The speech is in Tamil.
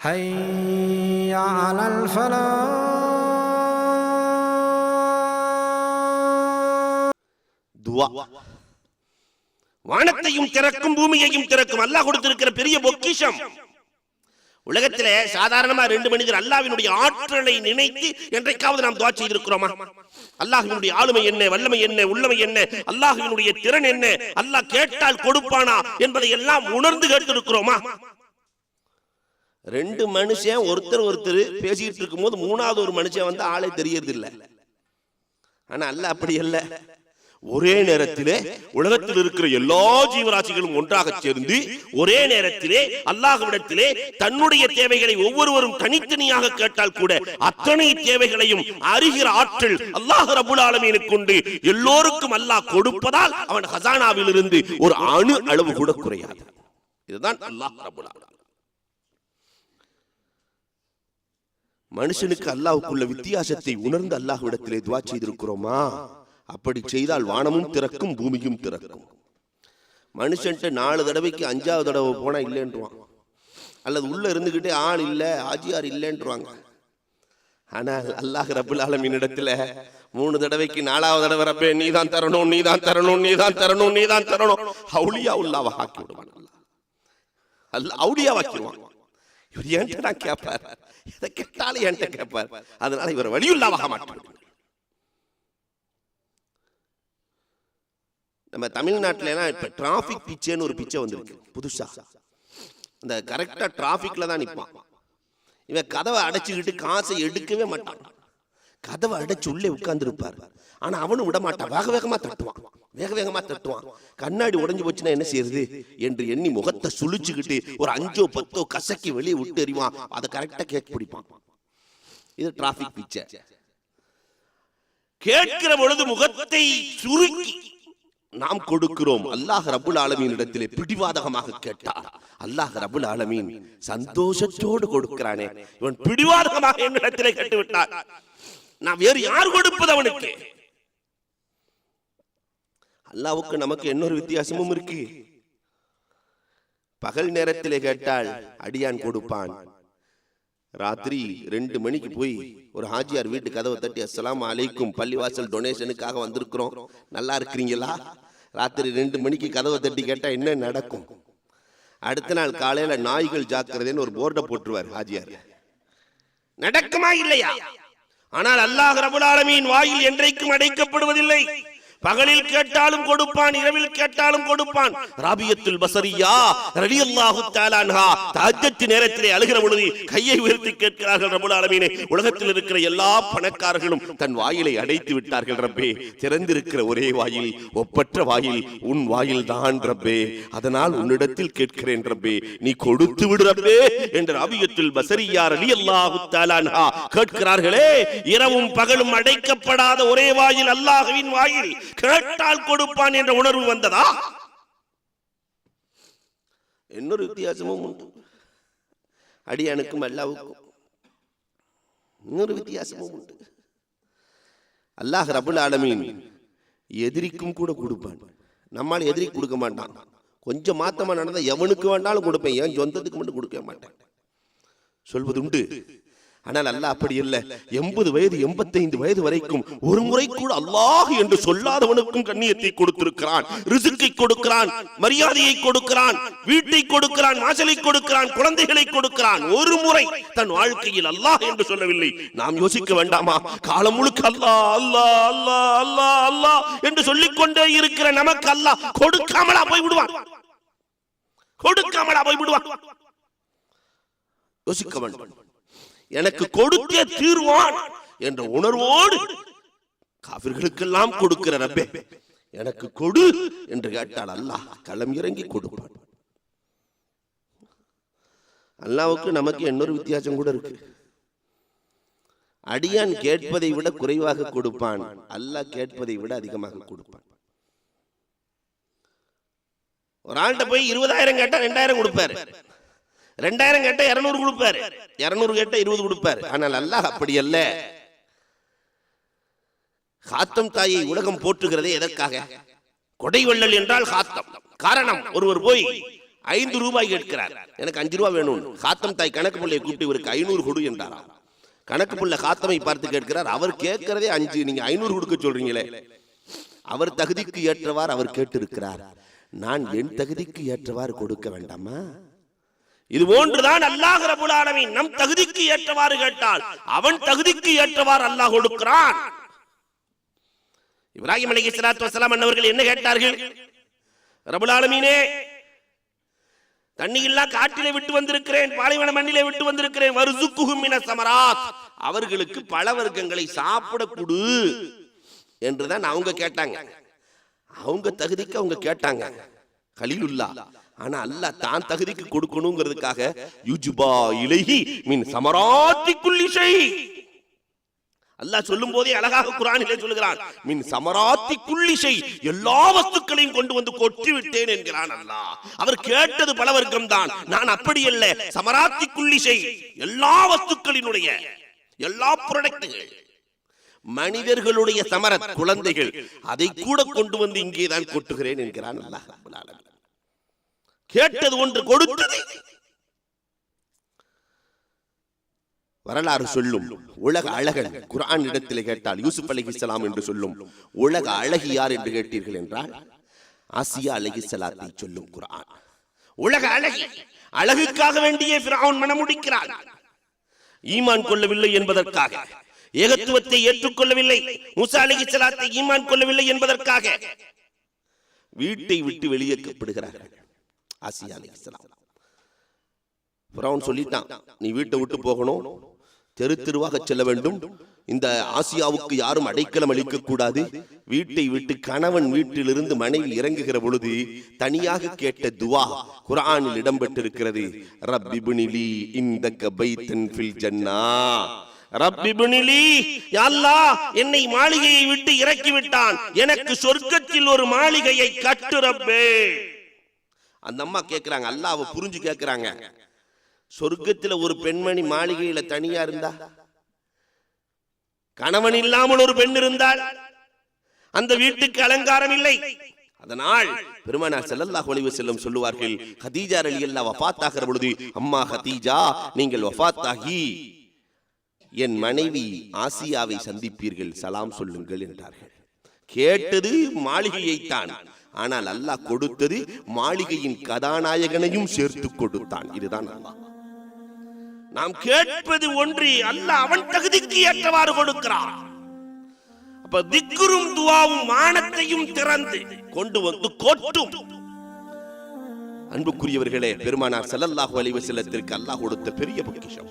حي على الفلاح துவா வானத்தையும் திறக்கும் பூமியையும் திறக்கும் அல்லாஹ் கொடுத்திருக்கிற பெரிய பொக்கிஷம் உலகத்திலே சாதாரணமா ரெண்டு மனிதர் அல்லாஹ்வினுடைய ஆற்றலை நினைத்து என்றைக்காவது நாம் துவா செய்திருக்கிறோமா அல்லாஹ்வினுடைய ஆளுமை என்ன வல்லமை என்ன உள்ளமை என்ன அல்லாஹ்வினுடைய திறன் என்ன அல்லாஹ் கேட்டால் கொடுப்பானா என்பதை எல்லாம் உணர்ந்து கேட்டிருக்கிறோமா ரெண்டு மனுஷன் ஒருத்தர் ஒருத்தர் பேசிட்டு இருக்கும்போது மூணாவது ஒரு மனுஷன் வந்து ஆளே தெரியறது இல்ல ஆனா அல்லாஹ் அப்படி அல்ல ஒரே நேரத்திலே உலகத்தில் இருக்கிற எல்லா ஜீவராசிகளும் ஒன்றாக சேர்ந்து ஒரே நேரத்திலே அல்லாஹ்விடத்திலே தன்னுடைய தேவைகளை ஒவ்வொருவரும் தனித்தனியாக கேட்டால் கூட அத்தனை தேவைகளையும் அறிகிற ஆற்றல் அல்லாஹ் ரபுல் ஆலமீனுக்கு கொண்டு எல்லோருக்கும் அல்லாஹ் கொடுப்பதால் அவன் ஹசானாவில் இருந்து ஒரு அணு அளவு கூட குறையாது. இதுதான் அல்லாஹ் ரபுல் ஆலமீன். மனுஷனுக்கு அல்லாஹுக்குள்ள வித்தியாசத்தை உணர்ந்து அல்லாஹ்விடத்திலே துவா செய்திருக்கிறோமா? அப்படி செய்தால் வானமும் திறக்கும் பூமியும் திறக்கும். மனுஷன்ட்டு நாலு தடவைக்கு அஞ்சாவது தடவை போனால் இல்லைன்றான் அல்லது உள்ள இருந்துகிட்டே ஆள் இல்லை ஆஜியார் இல்லைன்றாங்க ஆனால் அல்லாஹ் ரபுல் ஆலமின் இடத்துல மூணு தடவைக்கு நாலாவது தடவை ரப்பே நீ தான் தரணும் நீ தான் தரணும் நீ தான் தரணும் நீ தான் தரணும். அவுளியா உள்ளாவை ஆக்கி விடுவான் அல்ல அவுளியா வாக்கிடுவான் இவர் என்கிட்ட தான் கேட்பார் எதை கேட்டாலும் என்கிட்ட கேட்பார் அதனால இவர் வழியுள்ளாவாக மாட்டார் நம்ம தமிழ்நாட்டிலலாம் எல்லாம் டிராஃபிக் பிச்சைன்னு ஒரு பிச்சை வந்திருக்கு. புதுசா. இந்த கரெக்டாக டிராபிக்ல தான் நிற்பான் இவன் கதவை அடைச்சிக்கிட்டு காசை எடுக்கவே மாட்டான். கதவை அடைச்சு உள்ளே உட்கார்ந்துருப்பார். ஆனால் அவனும் விட மாட்டான் வேக வேகமாக தட்டுவான். வேக வேகமா தட்டுவான். கண்ணாடி உடைஞ்சு போச்சுன்னா என்ன செய்யறது? என்று எண்ணி முகத்தை சுழிச்சுக்கிட்டு ஒரு அஞ்சோ பத்தோ கசக்கி வெளியே விட்டு எறிவான். அதை கரெக்டா கேக் பிடிப்பான். இது டிராபிக் பிச்சை கேட்கிற பொழுது முகத்தை சுருக்கி. நாம் கொடுக்கிறோம். அல்லாஹ் ரபுல் ஆலமீன் இடத்திலே பிடிவாதகமாக கேட்டார் அல்லாஹ் ரபுல் ஆலமீன் சந்தோஷத்தோடு கொடுக்கிறானே. இவன் பிடிவாதகமாக என்னிடத்திலே கேட்டு விட்டார் நான் வேறு யார் கொடுப்பது அவனுக்கு? அல்லாவுக்கு நமக்கு இன்னொரு வித்தியாசமும் இருக்கு. பகல் நேரத்திலே கேட்டால் அடியான் கொடுப்பான். ராத்திரி ரெண்டு மணிக்கு போய் ஒரு ஹாஜியார் வீட்டு கதவை தட்டி அஸ்லாம் அலைக்கும் பள்ளிவாசல் டொனேஷனுக்காக வந்திருக்கிறோம். நல்லா இருக்கிறீங்களா? ராத்திரி ரெண்டு மணிக்கு கதவை தட்டி கேட்டால் என்ன நடக்கும்? அடுத்த நாள் காலையில நாய்கள் ஜாக்கிரதைன்னு ஒரு போர்டை போட்டுருவார் ஹாஜியார். நடக்குமா இல்லையா? ஆனால் அல்லாஹ் ரபுல் ஆலமியின் வாயில் என்றைக்கும் அடைக்கப்படுவதில்லை. பகலில் கேட்டாலும் கொடுப்பான் இரவில் கேட்டாலும் கொடுப்பான். ராபியத்துல் பசரியா ரலியல்லாஹு தாலான்ஹா தாஜத்து நேரத்திலே அழுகிற பொழுது கையை உயர்த்தி கேட்கிறார்கள் ரபுல் ஆலமீனே. உலகத்தில் இருக்கிற எல்லா பணக்காரர்களும் தன் வாயிலை அடைத்து விட்டார்கள் ரப்பே. திறந்திருக்கிற ஒரே வாயில் ஒப்பற்ற வாயில் உன் வாயில் தான் ரப்பே. அதனால் உன்னிடத்தில் கேட்கிறேன் ரப்பே நீ கொடுத்து விடு ரப்பே என்று ராபியத்துல் பசரியா ரலியல்லாஹு தாலான்ஹா கேட்கிறார்களே. இரவும் பகலும் அடைக்கப்படாத ஒரே வாயில் அல்லாஹுவின் வாயில். கேட்டால் கொடுப்பான் என்ற உணர்வு வந்ததா? இன்னொரு வித்தியாசமும் உண்டு. அடியானுக்கும் அல்லாவுக்கும் இன்னொரு வித்தியாசமும் உண்டு. அல்லாஹ் ரபுல் ஆலமீன் எதிரிக்கும் கூட கொடுப்பான். நம்மால் எதிரி கொடுக்க மாட்டான். கொஞ்சம் மாத்தமா நடந்தா எவனுக்கு வேண்டாலும் கொடுப்பேன். ஏன் சொந்தத்துக்கு மட்டும் கொடுக்க மாட்டேன். சொல்வது உண்டு. ஆனால் அல்லாஹ் அப்படி இல்லை. எண்பது வயது எண்பத்தைந்து வயது வரைக்கும் ஒரு முறை கூட அல்லாஹ் என்று சொல்லாதவனுக்கும் கண்ணியத்தை கொடுத்திருக்கிறான். ரிசுக்கை கொடுக்கிறான் மரியாதையை கொடுக்கிறான் வீட்டை கொடுக்கிறான் வாசலை கொடுக்கிறான் குழந்தைகளை கொடுக்கிறான். ஒரு முறை தன் வாழ்க்கையில் அல்லாஹ் என்று சொல்லவில்லை. நாம் யோசிக்க வேண்டாமா? காலம் முழுக்க அல்லாஹ் அல்லாஹ் அல்லாஹ் அல்லாஹ் அல்லாஹ் என்று சொல்லிக்கொண்டே இருக்கிற நமக்கு அல்லாஹ் கொடுக்காமலா போய் விடுவான் கொடுக்காமலா போய் விடுவான் யோசிக்க வேண்டும். எனக்கு கொடுத்தே தீர்வான் என்ற உணர்வோடு காவிர்களுக்கெல்லாம் கொடுக்கிற ரப்பே. எனக்கு கொடு என்று கேட்டால் அல்லாஹ் களம் இறங்கி கொடுப்பான். அல்லாவுக்கு நமக்கு இன்னொரு வித்தியாசம் கூட இருக்கு. அடியான் கேட்பதை விட குறைவாக கொடுப்பான். அல்லாஹ் கேட்பதை விட அதிகமாக கொடுப்பான். ஒரு ஆள்கிட்ட போய் இருபதாயிரம் கேட்டா ரெண்டாயிரம் கொடுப்பாரு. ரெண்டாயிரம் கேட்டால் இரநூறு கொடுப்பாரு. இரநூறு கேட்டால் இருபது கொடுப்பாரு. ஆனால் அல்லாஹ் அப்படி அல்ல. காத்தம் தாயை உலகம் போற்றுகிறதே எதற்காக? கொடை வள்ளல் என்றால் காத்தம் காரணம் ஒருவர் போய் ஐந்து ரூபாய் கேட்கிறார். எனக்கு அஞ்சு ரூபாய் வேணும். காத்தம் தாய் கணக்கு பிள்ளையை கூப்பிட்டு இவருக்கு ஐநூறு கொடு என்றாராம். கணக்கு பிள்ளை காத்தமை பார்த்து கேட்கிறார். அவர் கேட்கிறதே அஞ்சு. நீங்க ஐநூறு கொடுக்க சொல்றீங்களே. அவர் தகுதிக்கு ஏற்றவாறு அவர் கேட்டிருக்கிறார். நான் என் தகுதிக்கு ஏற்றவாறு கொடுக்க வேண்டாமா? இது போன்றுதான் அல்லாஹ் ரபுல் நம் தகுதிக்கு ஏற்றவாறு கேட்டால். அவன் தகுதிக்கு ஏற்றவாறு அல்லாஹ் கொடுக்கிறான். இப்ராஹிம் அலி ஸலாத்து வசலாம் அன்னவர்கள் என்ன கேட்டார்கள்? ரபுல் ஆலமீனே தண்ணி இல்லா காட்டிலே விட்டு வந்திருக்கிறேன் பாலைவன மண்ணிலே விட்டு வந்திருக்கிறேன் வருசுக்குஹும் மின சமராத். அவர்களுக்கு பல வர்க்கங்களை சாப்பிட கொடு என்றுதான் அவங்க கேட்டாங்க. அவங்க தகுதிக்கு அவங்க கேட்டாங்க. கலீலுல்லா. ஆனா அல்லாஹ் தான் தகுதிக்கு கொடுக்கணுங்கிறதுக்காக யுஜுபா இலைஹி மின் சமராத்தி குல்லி ஷை அல்லாஹ் சொல்லும் போதே அழகாக குரானிலே சொல்லுகிறான் மின் சமராத்தி குள்ளிசை எல்லா வஸ்துக்களையும் கொண்டு வந்து கொட்டி விட்டேன் என்கிறான் அல்லாஹ். அவர் கேட்டது பல வர்க்கம் தான் நான் அப்படி அல்ல சமராத்தி குள்ளிசை எல்லா வஸ்துக்களினுடைய எல்லா ப்ராடக்ட்டுகள் மனிதர்களுடைய சமரத் குழந்தைகள் அதை கூட கொண்டு வந்து இங்கேதான் கொட்டுகிறேன் என்கிறான் அல்லாஹ். கேட்டது ஒன்று கொடுத்தது. வரலாறு சொல்லும். உலக அழகன் குரான் இடத்திலே கேட்டால் யூசுப் அலைஹிஸ்ஸலாம் என்று சொல்லும். உலக அழகி யார் என்று கேட்டீர்கள் என்றால் ஆசியா அலைஹிஸ்ஸலாத்தை சொல்லும் குரான் உலக அழகி. அழகுக்காக வேண்டிய ஃபிரௌன் மனமுடிக்கிறான். ஈமான் கொள்ளவில்லை என்பதற்காக. ஏகத்துவத்தை ஏற்றுக்கொள்ளவில்லை. மூசா சலாத்தை ஈமான் கொள்ளவில்லை என்பதற்காக. வீட்டை விட்டு வெளியேற்றப்படுகிறார்கள். ஆசியா ஃபிரௌன் சொல்லிட்டான் நீ வீட்டை விட்டு போகணும் தெரு தெருவாக செல்ல வேண்டும். இந்த ஆசியாவுக்கு யாரும் அடைக்கலம் அளிக்க கூடாது வீட்டை விட்டு கணவன் வீட்டிலிருந்து மனைவி இறங்குகிற பொழுது தனியாக கேட்ட துவா குர்ஆனில் இடம்பெற்றிருக்கிறது. ரப்பிபுனிலி இந்த பைத்தன் ஃபில் ஜன்னா. ரப்பிபுனிலி யா அல்லாஹ் என்னை மாளிகையை விட்டு இறக்கி விட்டான் எனக்கு சொர்க்கத்தில் ஒரு மாளிகையை கட்டு ரப்பே. அந்த அம்மா கேக்குறாங்க அல்லாஹ்வை புரிஞ்சு கேட்குறாங்க சொர்க்கத்துல ஒரு பெண்மணி மாளிகையில தனியா இருந்தா? கணவன் இல்லாமல் ஒரு பெண் இருந்தால்? அந்த வீட்டுக்கு அலங்காரம் இல்லை. அதனால் பெருமானார் செல்லல்லா ஒளிவு செல்லும் சொல்லுவார்கள் ஹதீஜா ரலியல்லாஹு வஃபாத்தாகிற பொழுது அம்மா ஹதீஜா நீங்கள் வஃபாத்தாகி என் மனைவி ஆசியாவை சந்திப்பீர்கள் சலாம் சொல்லுங்கள் என்றார்கள். கேட்டது மாளிகையைத்தான். ஆனால் அல்லாஹ் கொடுத்தது மாளிகையின் கதாநாயகனையும் சேர்த்து கொடுத்தான். இதுதான் அல்லாஹ். நாம் கேட்பது ஒன்றி அல்லாஹ் அவன் தகுதிக்கு ஏற்றவாறு கொடுக்கிறான். அப்ப திக்குரும் துவாவும் மானத்தையும் திறந்து கொண்டு வந்து கொட்டும். அன்புக்குரியவர்களே பெருமானார் செல்லல்லாஹு அலைவசல்லத்திற்கு அல்லாஹ் கொடுத்த பெரிய பொக்கிஷம்.